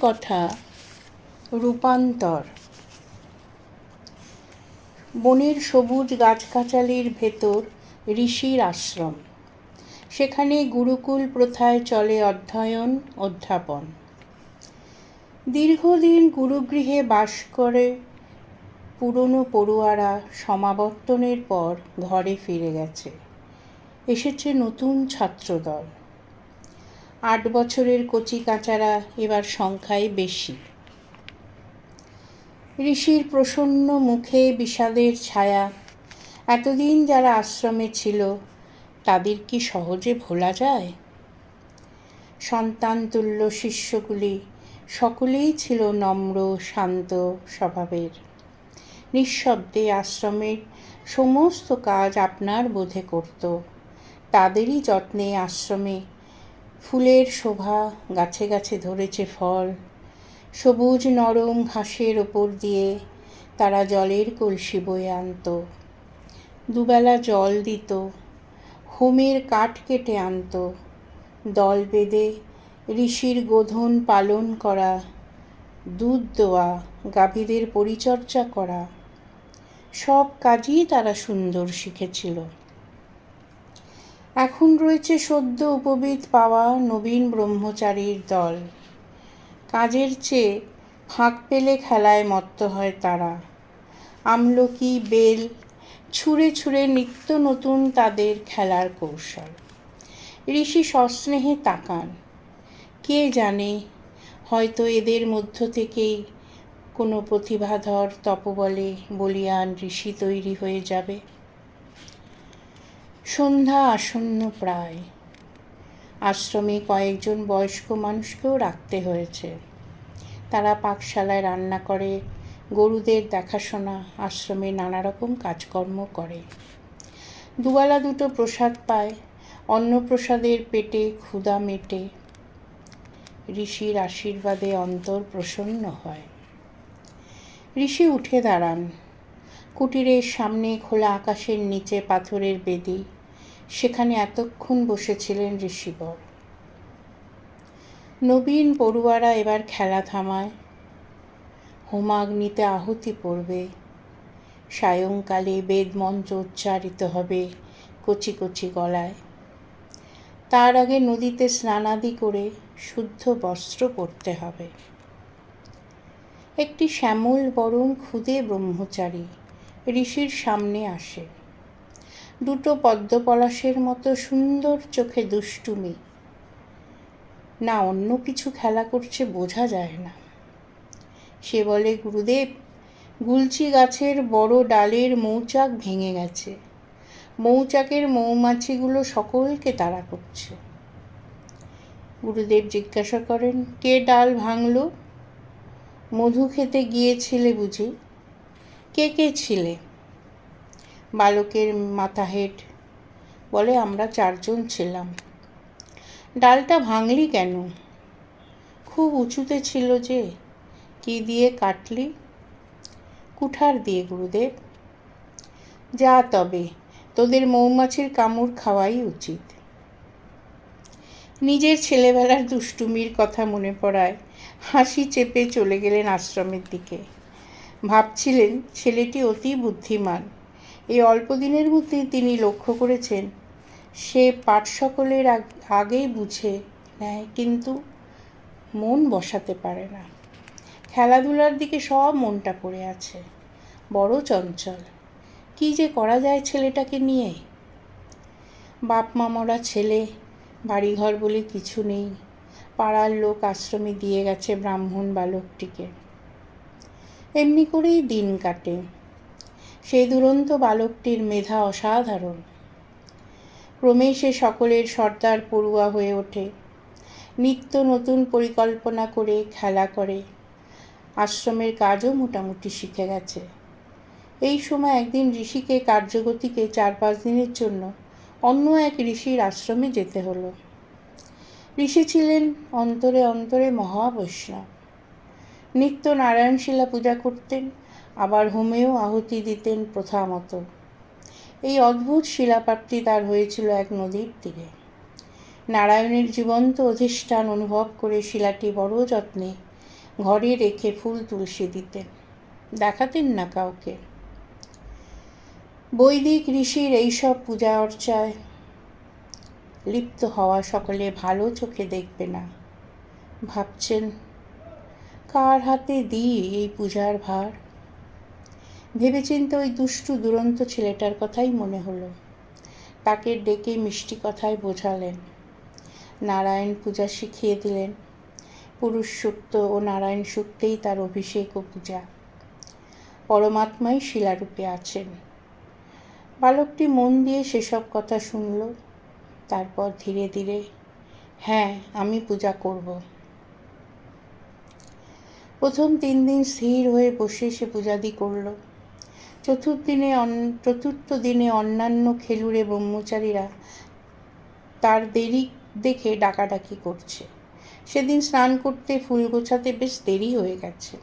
কথা, রূপান্তর। বনের সবুজ গাছগাছালির ভেতর ঋষির আশ্রম। সেখানে গুরুকুল প্রথায় চলে অধ্যয়ন, অধ্যাপন। দীর্ঘদিন গুরুগৃহে বাস করে পুরনো পড়ুয়ারা সমাবর্তনের পর ঘরে ফিরে গেছে। এসেছে নতুন ছাত্রদল। আট বছরের কচি কাচারা এবার সংখ্যায় বেশি। ঋষির প্রসন্ন মুখে বিষাদের ছায়া। এতদিন যারা আশ্রমে ছিল, তাদের কি সহজে ভোলা যায়? সন্তান তুল্য শিষ্যগুলি সকলেই ছিল নম্র, শান্ত স্বভাবের। নিঃশব্দে আশ্রমের সমস্ত কাজ আপনার বোধে করত। তাদেরই যত্নে আশ্রমে ফুলের শোভা গাছে গাছে ধরেছে ফল। সবুজ নরম ঘাসের ওপর দিয়ে তারা জলের কলসি বয়ে আনত। দুবেলা জল দিত, হোমের কাঠ কেটে আনত। দল বেঁধে ঋষির গোধন পালন করা, দুধ দেওয়া, গাভীদের পরিচর্যা করা। সব কাজই তারা সুন্দর শিখেছিল। এখন রয়েছে সদ্য উপবিদ পাওয়া নবীন ব্রহ্মচারীর দল। কাজের চেয়ে ফাঁক পেলে খেলায় মত্ত হয় তারা। আমলকি, বেল, ছুঁড়ে ছুঁড়ে নিত্য নতুন তাদের খেলার কৌশল। ঋষি সস্নেহে তাকান। কে জানে, হয়তো এদের মধ্য থেকেই কোনো প্রতিভাধর তপবলে বলিয়ান ঋষি তৈরি হয়ে যাবে। সন্ধ্যা আসন্ন প্রায়। আশ্রমে কয়েকজন বয়স্ক মানুষকেও রাখতে হয়েছে। তারা পাকশালায় রান্না করে, গরুদের দেখাশোনা, আশ্রমে নানা রকম কাজকর্ম করে। দুবেলা দুটো প্রসাদ পায়, অন্নপ্রসাদের পেটে ক্ষুধা মেটে। ঋষির আশীর্বাদে অন্তর প্রসন্ন হয়। ঋষি উঠে দাঁড়ান। কুটিরের সামনে খোলা আকাশের নিচে পাথরের বেদি। সেখানে এতক্ষণ বসেছিলেন ঋষিবর। নবীন পড়ুয়ারা এবার খেলা থামায়। হোমাগ্নিতে আহুতি পড়বে। সায়ংকালে বেদমন্ত্র উচ্চারিত হবে কচি কচি গলায়। তার আগে নদীতে স্নানাদি করে শুদ্ধ বস্ত্র পরতে হবে। একটি শ্যামল বরং ক্ষুদে ব্রহ্মচারী ঋষির সামনে আসে। দুটো পদ্মপলাশের মতো সুন্দর চোখে দুষ্টুমি। না, অন্য কিছু খেলা করছে বোঝা যায় না। সে বলে, গুরুদেব, গুলচি গাছের বড় ডালের মৌচাক ভেঙে গেছে। মৌচাকের মৌমাছিগুলো সকলকে তাড়া করছে গুরুদেব জিজ্ঞাসা করেন, কে ডাল ভাঙল? মধু খেতে গিয়েছিলে বুঝি? কে কে ছিলে? বালকের মাথা হেট। বলে, আমরা চারজন ছিলাম। ডালটা ভাঙলি কেন? খুব উঁচুতে ছিল যে, কি দিয়ে কাটলি? কুঠার দিয়ে, গুরুদেব। যা তবে, তোদের মৌমাছির কামড় খাওয়াই উচিত। নিজের ছেলেবেলার দুষ্টুমির কথা মনে পড়ায়, হাসি চেপে চলে গেলেন আশ্রমের দিকে। ভাবছিলেন, ছেলেটি অতি বুদ্ধিমান। এই অল্প দিনের মধ্যেই তিনি লক্ষ্য করেছেন, সে পাঠ সকলের আগেই বুঝে নেয়, কিন্তু মন বসাতে পারে না। খেলাধুলার দিকে সব মনটা পড়ে আছে। বড় চঞ্চল, কি যে করা যায় ছেলেটাকে নিয়ে? বাপ মামরা ছেলে, বাড়িঘর বলে কিছু নেই। পাড়ার লোক আশ্রমে দিয়ে গেছে ব্রাহ্মণ বালকটিকে। এমনি করেই দিন কাটে। সেই দুরন্ত বালকটির মেধা অসাধারণ। ক্রমেই সে সকলের সর্দার পড়ুয়া হয়ে ওঠে। নিত্য নতুন পরিকল্পনা করে খেলা করে। আশ্রমের কাজও মোটামুটি শিখে গেছে। এই সময় একদিন ঋষিকে কার্যগতিকে চার পাঁচ দিনের জন্য অন্য এক ঋষির আশ্রমে যেতে হলো। ঋষি ছিলেন অন্তরে অন্তরে মহাবৈষ্ণব। নিত্য নারায়ণ শিলা পূজা করতেন আবার হোমেও আহুতি দিতেন প্রথা মতো। এই অদ্ভুত শিলাপ্রাপ্তি তার হয়েছিল এক নদীর তীরে। নারায়ণের জীবন্ত অধিষ্ঠান অনুভব করে শিলাটি বড় যত্নে ঘরে রেখে ফুল তুলসী দিতেন। দেখাতেন না কাউকে। বৈদিক ঋষির এইসব পূজা অর্চায় লিপ্ত হওয়া সকলে ভালো চোখে দেখবে না। ভাবছেন, কার হাতে দিই এই পূজার ভার? ভেবেচিন্তে ওই দুষ্টু দুরন্ত ছেলেটার কথাই মনে হলো। তাকে ডেকে মিষ্টি কথায় বোঝালেন। নারায়ণ পূজা শিখিয়ে দিলেন। পুরুষ সুক্ত ও নারায়ণ সুক্তেই তার অভিষেক ও পূজা। পরমাত্মাই শিলারূপে আছেন। বালকটি মন দিয়ে সেসব কথা শুনল। তারপর ধীরে ধীরে হ্যাঁ আমি পূজা করব। প্রথম তিন দিন স্থির হয়ে বসে সে পূজাদি করল। চতুর্দিনে চতুর্থ দিনে অন্যান্য খেলুড়ে ব্রহ্মচারীরা তার দেরি দেখে ডাকাডাকি করছে। সেদিন স্নান করতে ফুল গোছাতে বেশ দেরি হয়ে গেছে।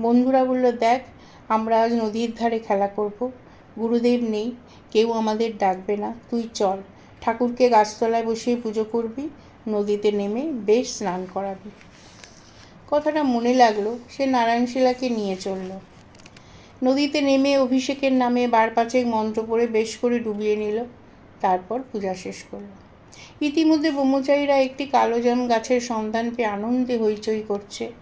বন্ধুরা বলল, দেখ, আমরা আজ নদীর ধারে খেলা করব। গুরুদেব নেই, কেউ আমাদের ডাকবে না। তুই চল, ঠাকুরকে গাছতলায় বসিয়ে পুজো করবি, নদীতে নেমে বেশ স্নান করাবি। কথাটা মনে লাগল, সে নারায়ণশিলাকে নিয়ে চলল। নদীতে নেমে অভিষেকের নামে বার পাঁচেক মন্ত্র পড়ে বেশ করে ডুবিয়ে নিল। তারপর পূজা শেষ করল। ইতিমধ্যে ব্রহ্মচারীরা একটি কালোজাম গাছের সন্ধান পেয়ে আনন্দে হইচই করছে।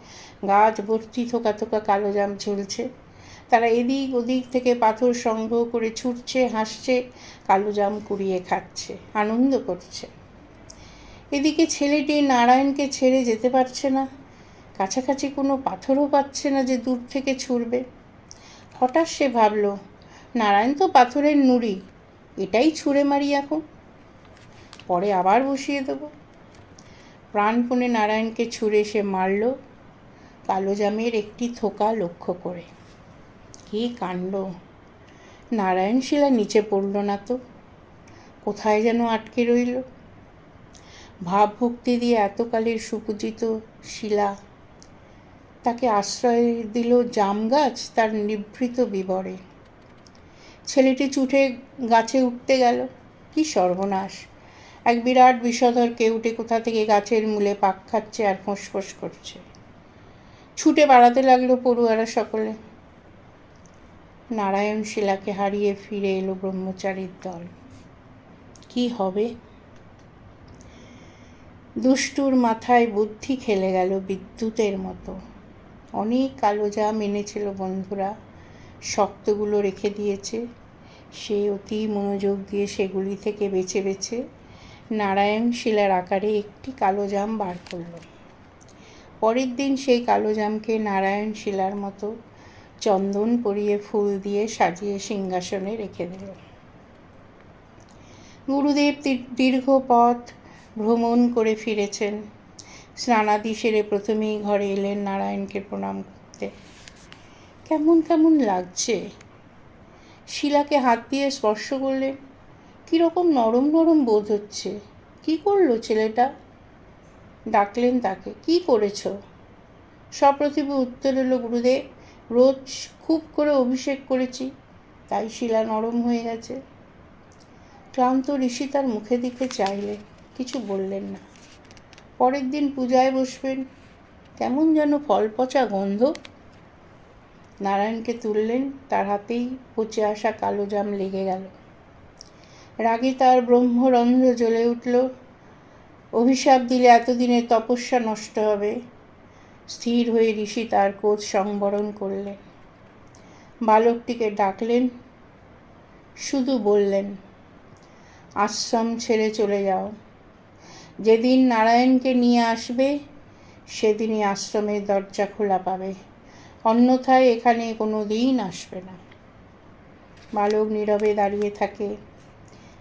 গাছ ভর্তি থোকা থোকা কালোজাম ঝুলছে। তারা এদিক ওদিক থেকে পাথর সংগ্রহ করে ছুটছে, হাসছে কালোজাম কুড়িয়ে খাচ্ছে, আনন্দ করছে। এদিকে ছেলেটি নারায়ণকে ছেড়ে যেতে পারছে না। কাছাকাছি কোনো পাথরও পাচ্ছে না যে দূর থেকে ছুড়বে। হঠাৎ সে ভাবল, নারায়ণ তো পাথরের নুড়ি, এটাই ছুঁড়ে মারি এখন। পরে আবার বসিয়ে দেবো। প্রাণপণে নারায়ণকে ছুঁড়ে সে মারল কালোজামের একটি থোকা লক্ষ্য করে। কী কাণ্ড! নারায়ণ শিলা নিচে পড়ল না তো, কোথায় যেন আটকে রইল। ভাবভক্তি দিয়ে এতকালের সুপূজিত শিলা তাকে আশ্রয় দিল জাম গাছ তার নিভৃত বিবরে। ছেলেটি চুঠে গাছে উঠতে গেল। কি সর্বনাশ! এক বিরাট বিষধর কেউটে কোথা থেকে গাছের মূলে পাক খাচ্ছে আর ফোঁস করছে। ছুটে বাড়াতে লাগল পড়ুয়ারা সকলে। নারায়ণ শিলাকে হারিয়ে ফিরে এলো ব্রহ্মচারীর দল। কি হবে? দুষ্টুর মাথায় বুদ্ধি খেলে গেল বিদ্যুতের মতো। অনেক কালো জাম এনেছিল বন্ধুরা। শক্তগুলো রেখে দিয়েছে। সে অতি মনোযোগ দিয়ে সেগুলি থেকে বেছে বেছে নারায়ণ শিলার আকারে একটি কালো জাম বার করল। পরের দিন সেই কালো জামকে নারায়ণ শিলার মতো চন্দন পরিয়ে ফুল দিয়ে সাজিয়ে সিংহাসনে রেখে দিল। গুরুদেব দীর্ঘ পথ ভ্রমণ করে ফিরেছেন। স্নানাদি সেরে প্রথমেই ঘরে এলেন নারায়ণকে প্রণাম করতে। কেমন কেমন লাগছে? শিলাকে হাত দিয়ে স্পর্শ করলেন। কীরকম নরম নরম বোধ হচ্ছে। কি করল ছেলেটা? ডাকলেন তাকে। কি করেছ? সপ্রতিভ উত্তর এলো, গুরুদেব, রোজ খুব করে অভিষেক করেছি, তাই শিলা নরম হয়ে গেছে। ক্লান্ত ঋষি তার মুখে দিকে চাইলে কিছু বললেন না। পরের দিন পূজায় বসবেন। কেমন যেন ফল পচা গন্ধ। নারায়ণকে তুললেন, তার হাতেই পচে আসা কালো জাম লেগে গেল। রাগে তার ব্রহ্মরন্ধ্র জ্বলে উঠল। অভিশাপ দিলে এতদিনের তপস্যা নষ্ট হবে। স্থির হয়ে ঋষি তার কোচ সংবরণ করলেন। বালকটিকে ডাকলেন, শুধু বললেন, আশ্রম ছেড়ে চলে যাও। যেদিন নারায়ণকে নিয়ে আসবে, সেদিনই আশ্রমের দরজা খোলা পাবে। অন্যথায় এখানে কোনো দিন আসবে না। বালক নীরবে দাঁড়িয়ে থাকে।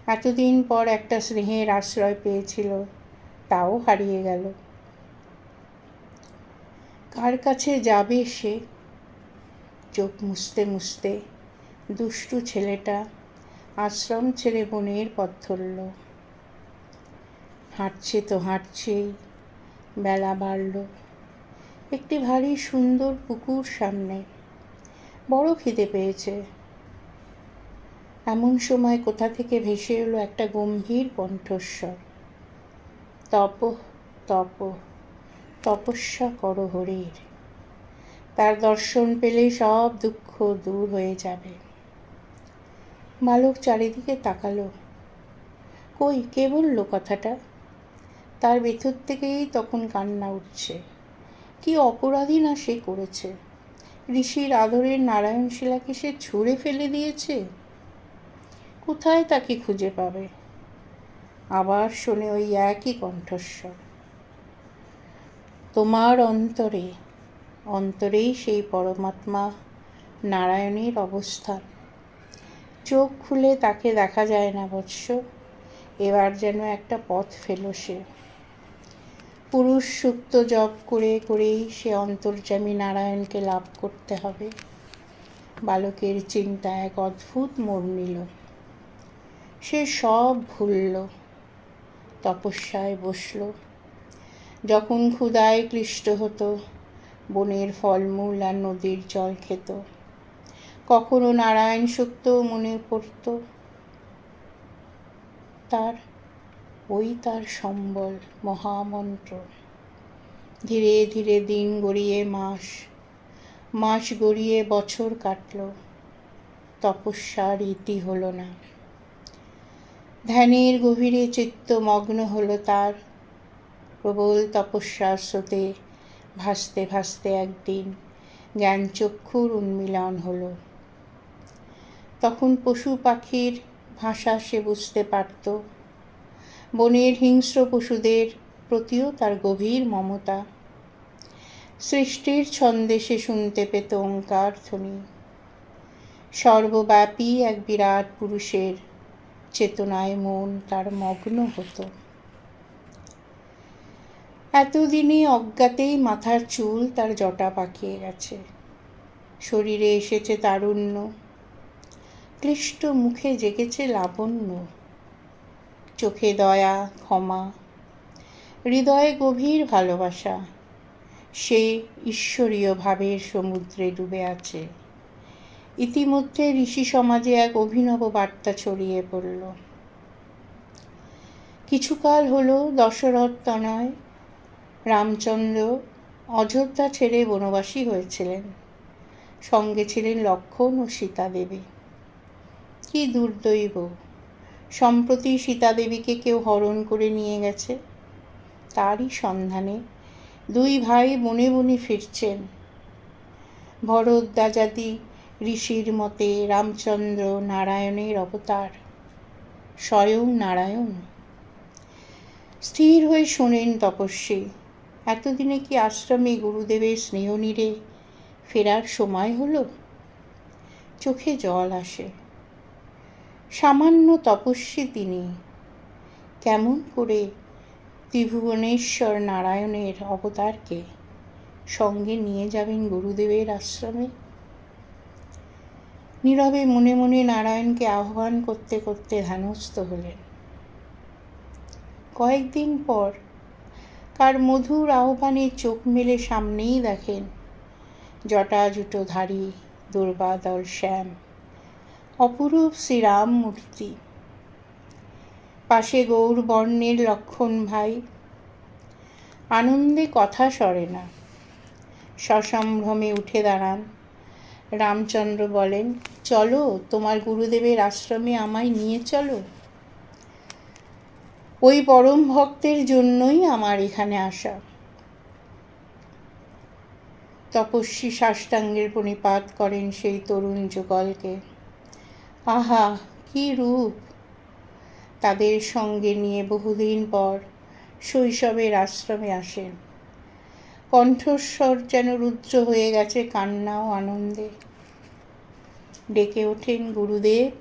এতদিন পর একটা স্নেহের আশ্রয় পেয়েছিল, তাও হারিয়ে গেল। কার কাছে যাবে সে? চোখ মুছতে মুছতে দুষ্টু ছেলেটা আশ্রম ছেড়ে বনের পথ ধরল। হাঁটছে তো হাঁটছেই। বেলা বাড়ল। একটি ভারী সুন্দর পুকুর সামনে। বড় খিদে পেয়েছে। এমন সময় কোথা থেকে ভেসে এলো একটা গম্ভীর কণ্ঠস্বর। তপ তপ, তপস্যা করো হরির। তার দর্শন পেলে সব দুঃখ দূর হয়ে যাবে। বালক চারিদিকে তাকালো। কই, কে বলল কথাটা? তার ভেতর থেকেই তখন কান্না উঠছে। কি অপরাধী না সে করেছে? ঋষির আদরের নারায়ণ শিলাকে সে ছুঁড়ে ফেলে দিয়েছে? কোথায় তাকে খুঁজে পাবে? আবার শোনে ওই একই কণ্ঠস্বর। তোমার অন্তরে, অন্তরেই সেই পরমাত্মা, নারায়ণের অবস্থান। চোখ খুলে তাকে দেখা যায় না বৎস। এবার যেন একটা পথ ফেল সে। পুরুষ সুক্ত জপ করে করেই সে অন্তর্যামী নারায়ণকে লাভ করতে হবে। বালকের চিন্তা এক অদ্ভুত মোড় নিল সে সব ভুলল, তপস্যায় বসল। যখন ক্ষুদায় ক্লিষ্ট হতো, বনের ফলমূল আর নদীর জল খেত। কখনো নারায়ণ সুক্ত মনে পড়ত, তার ওই তার সম্বল মহামন্ত্র। ধীরে ধীরে দিন গড়িয়ে মাস মাস গড়িয়ে বছর কাটল। তপস্যার ইতি হলো না। ধ্যানের গভীরে চিত্ত মগ্ন হলো তার। প্রবল তপস্যার স্রোতে ভাসতে ভাসতে একদিন জ্ঞানচক্ষুর উন্মিলন হলো। তখন পশু পাখির ভাষা সে বুঝতে পারত। বনের হিংস্র পশুদের প্রতিও তার গভীর মমতা। সৃষ্টির ছন্দে সে শুনতে পেত ওঙ্কার ধ্বনি। সর্বব্যাপী এক বিরাট পুরুষের চেতনায় মন তার মগ্ন হতো। এতদিনে অজ্ঞাতেই মাথার চুল তার জটা পাকিয়ে গেছে। শরীরে এসেছে তারুণ্য। ক্লিষ্ট মুখে জেগেছে লাবণ্য। চোখে দয়া, ক্ষমা। হৃদয়ে গভীর ভালোবাসা। সে ঈশ্বরীয় ভাবের সমুদ্রে ডুবে আছে। ইতিমধ্যে ঋষি সমাজে এক অভিনব বার্তা ছড়িয়ে পড়ল। কিছুকাল হলো দশরথ তনয়, রামচন্দ্র, অযোধ্যা ছেড়ে বনবাসী হয়েছিলেন। সঙ্গে ছিলেন লক্ষণ ও সীতা দেবী কি দুর্দৈব। সম্প্রতি সীতা দেবীকে কেউ হরণ করে নিয়ে গেছে। তারই সন্ধানে দুই ভাই বনে বনে ফিরছেন। ভরত ভরদ্বাজাদি ঋষির মতে রামচন্দ্র নারায়ণের অবতার। স্বয়ং নারায়ণ। স্থির হয়ে শোনেন তপস্বী, এতদিনে কি আশ্রমে গুরুদেবের স্নেহ নিরে ফেরার সময় হলো? চোখে জল আসে। সামান্য তপস্বী তিনি। কেমন করে ত্রিভুবনেশ্বর নারায়ণের অবতারকে সঙ্গে নিয়ে যাবেন গুরুদেবের আশ্রমে? নীরবে মনে মনে নারায়ণকে আহ্বান করতে করতে ধ্যানস্থ হলেন। কয়েকদিন পর কার মধুর আহ্বানে চোখ মেলে সামনেই দেখেন জটা জুটোধারী দুর্বাদল শ্যাম। অপরূপ শ্রীরাম মূর্তি পাশে গৌর বর্ণের লক্ষণ ভাই। আনন্দে কথা সরে না। সসম্ভ্রমে উঠে দাঁড়ান। রামচন্দ্র বলেন, চলো, তোমার গুরুদেবের আশ্রমে আমায় নিয়ে চলো। ওই পরম ভক্তের জন্যই আমার এখানে আসা। তপস্বী সাষ্টাঙ্গের প্রণিপাত করেন সেই তরুণ যুগলকে। আহা, কি রূপ? তাদের সঙ্গে নিয়ে বহুদিন পর শৈশবের আশ্রমে আসেন। কণ্ঠস্বর যেন রুদ্র হয়ে গেছে কান্না ও আনন্দে। ডেকে ওঠেন গুরুদেব।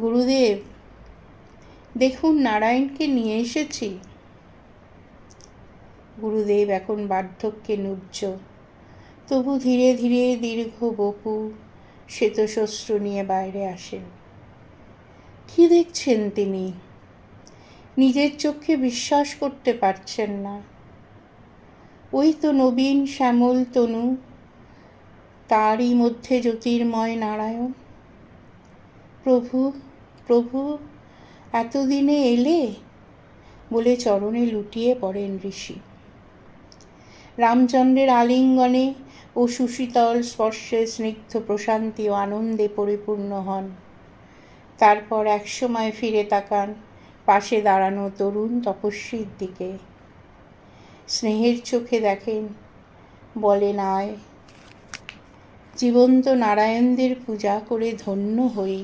গুরুদেব, দেখুন নারায়ণকে নিয়ে এসেছি। গুরুদেব এখন বার্ধক্যে নুজ্জ তবু ধীরে ধীরে দীর্ঘ বপু শ্বেতশস্ত্র নিয়ে বাইরে আসেন। কি দেখছেন তিনি? নিজের চোখে বিশ্বাস করতে পারছেন না। ওই তো নবীন শ্যামল তনু, তারই মধ্যে জ্যোতির্ময় নারায়ণ। প্রভু প্রভু, এতদিনে এলে? বলে চরণে লুটিয়ে পড়েন ঋষি। রামচন্দ্রের আলিঙ্গনে ও সুশীতল স্পর্শে স্নিগ্ধ প্রশান্তি ও আনন্দে পরিপূর্ণ হন। তারপর একসময় ফিরে তাকান পাশে দাঁড়ানো তরুণ তপস্বীর দিকে। স্নেহের চোখে দেখেন, বলেন, আয়, জীবন্ত নারায়ণদের পূজা করে ধন্য হই।